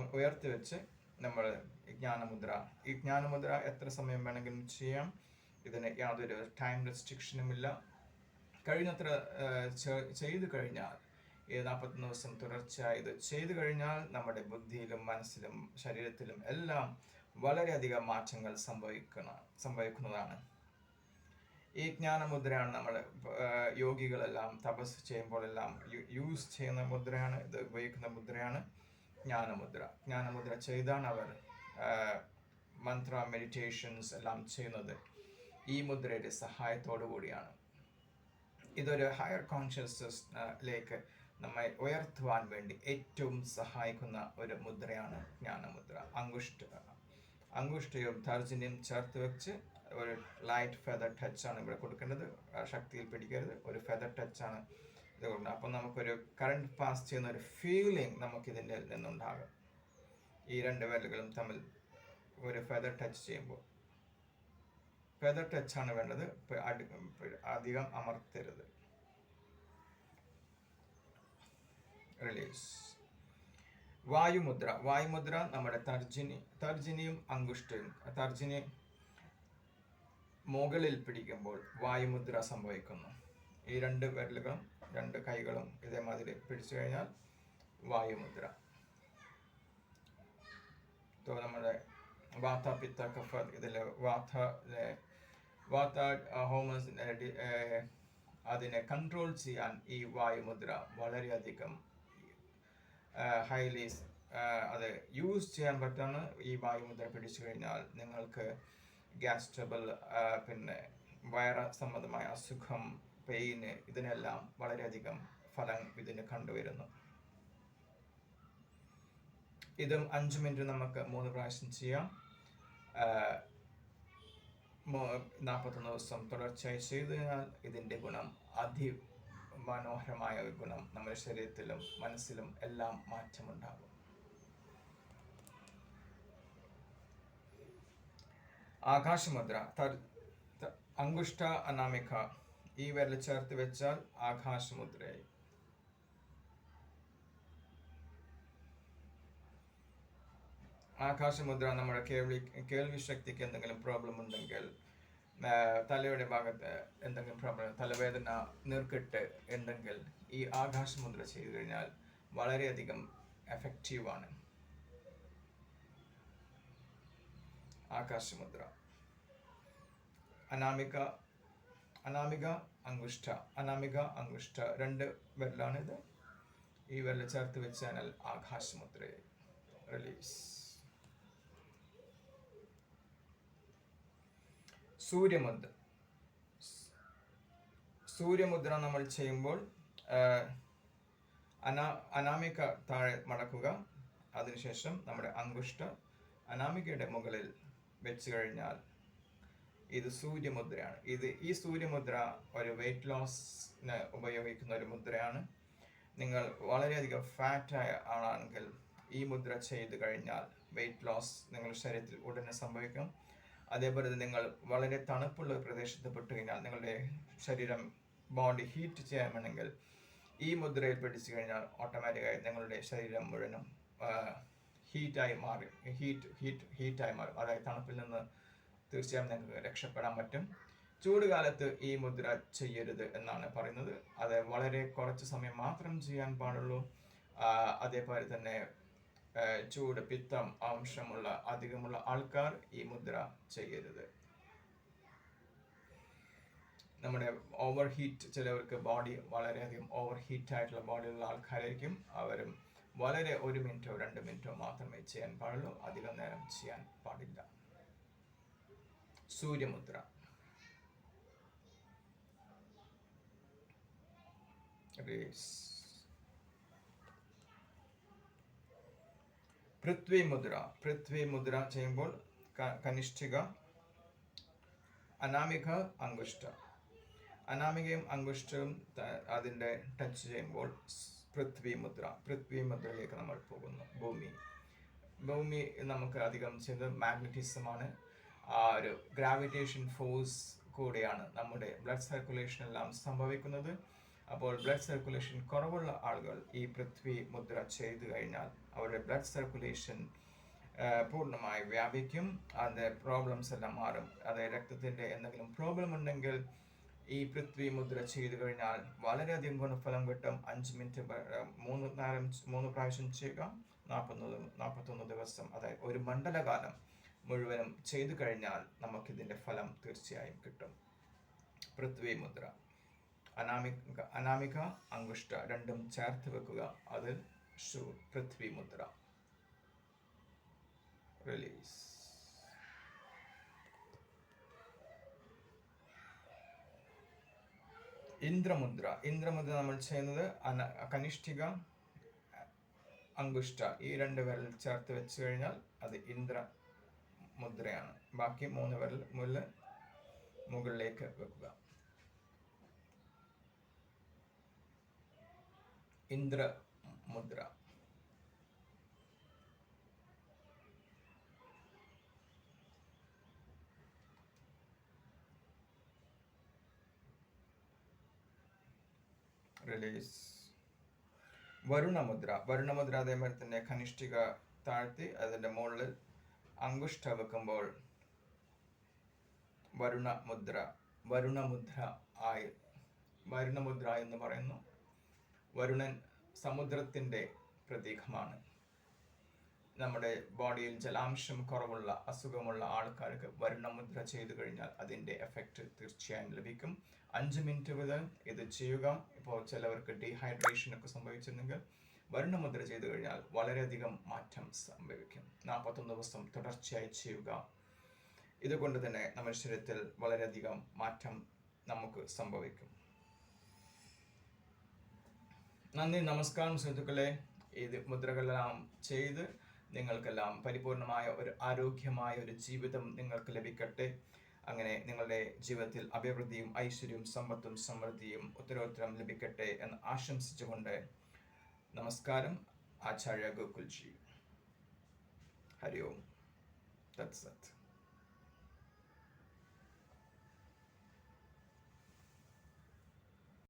ഉയർത്തി വെച്ച് നമ്മൾ ജ്ഞാനമുദ്ര. ഈ ജ്ഞാനമുദ്ര എത്ര സമയം വേണമെങ്കിലും ചെയ്യാം? ഇതിന് യാതൊരു ടൈം റെസ്ട്രിക്ഷനുമില്ല ഇല്ല. കഴിഞ്ഞത്ര ചെയ്തു കഴിഞ്ഞാൽ ഈ നാൽപ്പത്തൊന്ന് ദിവസം തുടർച്ചയായി ഇത് ചെയ്തു കഴിഞ്ഞാൽ നമ്മുടെ ബുദ്ധിയിലും മനസ്സിലും ശരീരത്തിലും എല്ലാം വളരെയധികം മാറ്റങ്ങൾ സംഭവിക്കുന്ന സംഭവിക്കുന്നതാണ്. ഈ ജ്ഞാനമുദ്രയാണ് നമ്മൾ യോഗികളെല്ലാം തപസ് ചെയ്യുമ്പോഴെല്ലാം യൂസ് ചെയ്യുന്ന മുദ്രയാണ് ഇത് ഉപയോഗിക്കുന്ന മുദ്രയാണ്. ജ്ഞാനമുദ്ര. ജ്ഞാനമുദ്ര ചെയ്താണ് അവർ മന്ത്ര മെഡിറ്റേഷൻസ് എല്ലാം ചെയ്യുന്നത്. ഈ മുദ്രയുടെ സഹായത്തോടു കൂടിയാണ്. ഇതൊരു ഹയർ കോൺഷ്യസ്നസ്സിലേക്ക് നമ്മെ ഉയർത്തുവാൻ വേണ്ടി ഏറ്റവും സഹായിക്കുന്ന ഒരു മുദ്രയാണ് ജ്ഞാനമുദ്ര. അങ്കുഷ്ട അങ്കുഷ്ടയും തർജന്യം ചേർത്ത് വെച്ച് ഒരു ലൈറ്റ് ഫെദർ ടച്ചാണ് ഇവിടെ കൊടുക്കേണ്ടത്. ശക്തിയിൽ പിടിക്കരുത്. ഒരു ഫെദർ ടച്ചാണ് ഇത് കൊടുക്കുന്നത് അപ്പം നമുക്കൊരു കറണ്ട് പാസ് ചെയ്യുന്ന ഒരു ഫീലിംഗ് നമുക്കിതിന്റെ നിന്നുണ്ടാകും. ഈ രണ്ട് വിരലുകളും തമ്മിൽ ഒരു ഫെദർ ടച്ച് ചെയ്യുമ്പോൾ. ഫെദർ ടച്ചാണ് വേണ്ടത്. അധികം അമർത്തരുത്. റിലീസ് വായുമുദ്ര. വായുമുദ്ര നമ്മുടെ തർജിനി തർജിനിയും അങ്കുഷ്ടയും തർജിനി മുകളിൽ പിടിക്കുമ്പോൾ വായുമുദ്ര സംഭവിക്കുന്നു. ഈ രണ്ട് വിരലുകളും രണ്ട് കൈകളും ഇതേമാതിരി പിടിച്ചു കഴിഞ്ഞാൽ വായുമുദ്ര. ഇപ്പോൾ നമ്മുടെ വാത്ത പിത്ത കഫ ഇതിൽ വാത്ത വാത്ത ഹോമസ് അതിനെ കൺട്രോൾ ചെയ്യാൻ ഈ വായുമുദ്ര വളരെയധികം ഹൈലി അത് യൂസ് ചെയ്യാൻ പറ്റുന്ന ഈ വായുമുദ്ര പിടിച്ചു കഴിഞ്ഞാൽ നിങ്ങൾക്ക് ഗ്യാസ് ട്രബിൾ പിന്നെ വയറ സംബന്ധമായ അസുഖം പെയിന് ഇതിനെല്ലാം വളരെയധികം ഫലം ഇതിന് കണ്ടുവരുന്നു. ഇതും അഞ്ച് മിനിറ്റ് നമുക്ക് മൂന്ന് പ്രാവശ്യം ചെയ്യാം. നാൽപ്പത്തൊന്ന് ദിവസം തുടർച്ചയായി ചെയ്തു കഴിഞ്ഞാൽ ഇതിന്റെ ഗുണം അതിമനോഹരമായ ഒരു ഗുണം നമ്മുടെ ശരീരത്തിലും മനസ്സിലും എല്ലാം മാറ്റമുണ്ടാകും. ആകാശമുദ്ര അങ്കുഷ്ട അനാമിക ഈ വിരൽ ചേർത്ത് വെച്ചാൽ ആകാശമുദ്രയായി. ആകാശമുദ്ര നമ്മുടെ കേൾവി കേൾവി ശക്തിക്ക് എന്തെങ്കിലും പ്രോബ്ലം ഉണ്ടെങ്കിൽ തലയുടെ ഭാഗത്ത് എന്തെങ്കിലും പ്രോബ്ലം തലവേദന നീർക്കെട്ട് ഉണ്ടെങ്കിൽ ഈ ആകാശമുദ്ര ചെയ്തു കഴിഞ്ഞാൽ വളരെയധികം എഫക്റ്റീവാണ് ആകാശമുദ്ര. അനാമിക അനാമിക അങ്കുഷ്ട അനാമിക അങ്കുഷ്ട രണ്ട് വിരലാണിത് ഈ വിരൽ ചേർത്ത് വെച്ചാൽ ആകാശമുദ്ര റിലീസ് സൂര്യമുദ്ര. സൂര്യമുദ്ര നമ്മൾ ചെയ്യുമ്പോൾ അനാ അനാമിക താഴെ മടക്കുക. അതിനുശേഷം നമ്മുടെ അങ്കുഷ്ട അനാമികയുടെ മുകളിൽ വെച്ച് കഴിഞ്ഞാൽ ഇത് സൂര്യമുദ്രയാണ്. ഇത് ഈ സൂര്യമുദ്ര ഒരു വെയിറ്റ് ലോസിന് ഉപയോഗിക്കുന്ന ഒരു മുദ്രയാണ്. നിങ്ങൾ വളരെയധികം ഫാറ്റായ ആളാണെങ്കിൽ ഈ മുദ്ര ചെയ്തു കഴിഞ്ഞാൽ വെയിറ്റ് ലോസ് നിങ്ങളുടെ ശരീരത്തിൽ ഉടനെ സംഭവിക്കും. അതേപോലെ തന്നെ നിങ്ങൾ വളരെ തണുപ്പുള്ള പ്രദേശത്ത് പെട്ട് കഴിഞ്ഞാൽ നിങ്ങളുടെ ശരീരം ബോഡി ഹീറ്റ് ചെയ്യാൻ വേണമെങ്കിൽ ഈ മുദ്രയിൽ പിടിച്ചു കഴിഞ്ഞാൽ ഓട്ടോമാറ്റിക്കായി നിങ്ങളുടെ ശരീരം മുഴുവനും ഹീറ്റായി മാറി. ഹീറ്റ് ഹീറ്റ് ഹീറ്റായി മാറും. അതായത് തണുപ്പിൽ നിന്ന് തീർച്ചയായും നിങ്ങൾക്ക് രക്ഷപ്പെടാൻ പറ്റും. ചൂട് കാലത്ത് ഈ മുദ്ര ചെയ്യരുത് എന്നാണ് പറയുന്നത്. അത് വളരെ കുറച്ച് സമയം മാത്രം ചെയ്യാൻ പാടുള്ളൂ. അതേപോലെ തന്നെ ചൂട് പിത്തം അംശമുള്ള അധികമുള്ള ആൾക്കാർ ഈ മുദ്ര ചെയ്യരുത്. നമ്മുടെ ഓവർ ഹീറ്റ് ചിലവർക്ക് ബോഡി വളരെയധികം ഓവർ ഹീറ്റ് ആയിട്ടുള്ള ബോഡിയുള്ള ആൾക്കാരായിരിക്കും. അവരും വളരെ ഒരു മിനിറ്റോ രണ്ട് മിനിറ്റോ മാത്രമേ ചെയ്യാൻ പാടുള്ളൂ. അധികം നേരം ചെയ്യാൻ പാടില്ല. സൂര്യമുദ്ര. പൃഥ്വി മുദ്ര പൃഥ്വി മുദ്ര ചെയ്യുമ്പോൾ കനിഷ്ഠിക അനാമിക അങ്കുഷ്ട അനാമികയും അങ്കുഷ്ടവും അതിന്റെ ടച്ച് ചെയ്യുമ്പോൾ പൃഥ്വി മുദ്ര പൃഥ്വി മുദ്രയിലേക്ക് നമ്മൾ പോകുന്നു. ഭൂമി. ഭൂമി നമുക്ക് അധികം ചെയ്ത് മാഗ്നറ്റിസമാണ് ആ ഒരു ഗ്രാവിറ്റേഷൻ ഫോഴ്സ് കൂടിയാണ് നമ്മുടെ ബ്ലഡ് സർക്കുലേഷൻ എല്ലാം സംഭവിക്കുന്നത്. അപ്പോൾ ബ്ലഡ് സർക്കുലേഷൻ കുറവുള്ള ആളുകൾ ഈ പൃഥ്വി മുദ്ര ചെയ്തു കഴിഞ്ഞാൽ അവരുടെ ബ്ലഡ് സർക്കുലേഷൻ പൂർണമായി വ്യാപിക്കും. അതിന്റെ പ്രോബ്ലംസ് എല്ലാം മാറും. അതായത് രക്തത്തിന്റെ എന്തെങ്കിലും പ്രോബ്ലം ഉണ്ടെങ്കിൽ ഈ പൃഥ്വി മുദ്ര ചെയ്തു കഴിഞ്ഞാൽ വളരെയധികം ഗുണഫലം കിട്ടും. അഞ്ച് മിനിറ്റ് മൂന്ന് നേരം മൂന്ന് പ്രാവശ്യം ചെയ്യുക. നാൽപ്പത്തൊന്ന് നാൽപ്പത്തൊന്ന് ദിവസം. അതായത് ഒരു മണ്ഡലകാലം മുഴുവനും ചെയ്തു കഴിഞ്ഞാൽ നമുക്കിതിന്റെ ഫലം തീർച്ചയായും കിട്ടും. പൃഥ്വി മുദ്ര. അനാമിക അനാമിക അങ്കുഷ്ട രണ്ടും ചേർത്ത് വെക്കുക. അത് പൃഥ്വി മുദ്ര. റിലീസ് ഇന്ദ്രമുദ്ര. ഇന്ദ്രമുദ്ര നമ്മൾ ചെയ്യുന്നത് അന കനിഷ്ഠിക അങ്കുഷ്ട ഈ രണ്ട് വിരൽ ചേർത്ത് വെച്ച് കഴിഞ്ഞാൽ അത് ഇന്ദ്ര മുദ്രയാണ്. ബാക്കി മൂന്ന് വിരൽ മുല്ല മുകളിലേക്ക് വെക്കുക. ഇന്ദ്ര മുദ്ര. റിലീസ്. വരുണമുദ്ര വരുണമുദ്ര അതേമാതിരി തന്നെ കനിഷ്ഠിക താഴ്ത്തി അതിന്റെ മുകളിൽ അങ്കുഷ്ട വെക്കുമ്പോൾ വരുണ മുദ്ര വരുണമുദ്ര ആയി വരുണമുദ്ര എന്ന് പറയുന്നു. വരുണൻ സമുദ്രത്തിന്റെ പ്രതീകമാണ്. നമ്മുടെ ബോഡിയിൽ ജലാംശം കുറവുള്ള അസുഖമുള്ള ആൾക്കാർക്ക് വരുണമുദ്ര ചെയ്തു കഴിഞ്ഞാൽ അതിന്റെ എഫക്റ്റ് തീർച്ചയായും ലഭിക്കും. അഞ്ച് മിനിറ്റ് മുതൽ ഇത് ചെയ്യുക. ഇപ്പോൾ ചിലവർക്ക് ഡീഹൈഡ്രേഷൻ ഒക്കെ സംഭവിച്ചിരുന്നെങ്കിൽ വരുണമുദ്ര ചെയ്തു കഴിഞ്ഞാൽ വളരെയധികം മാറ്റം സംഭവിക്കും. നാൽപ്പത്തൊന്ന് ദിവസം തുടർച്ചയായി ചെയ്യുക. ഇതുകൊണ്ട് തന്നെ നമ്മുടെ ശരീരത്തിൽ വളരെയധികം മാറ്റം നമുക്ക് സംഭവിക്കും. നന്ദി നമസ്കാരം സുഹൃത്തുക്കളെ. ഇത് മുദ്രകളെല്ലാം ചെയ്ത് നിങ്ങൾക്കെല്ലാം പരിപൂർണമായ ഒരു ആരോഗ്യമായ ഒരു ജീവിതം നിങ്ങൾക്ക് ലഭിക്കട്ടെ. അങ്ങനെ നിങ്ങളുടെ ജീവിതത്തിൽ അഭിവൃദ്ധിയും ഐശ്വര്യവും സമ്പത്തും സമൃദ്ധിയും ഉത്തരോത്തരം ലഭിക്കട്ടെ എന്ന് ആശംസിച്ചുകൊണ്ട് നമസ്കാരം ആചാര്യ ഗോകുൽജി. ഹരി ഓം. തത്സത്ത്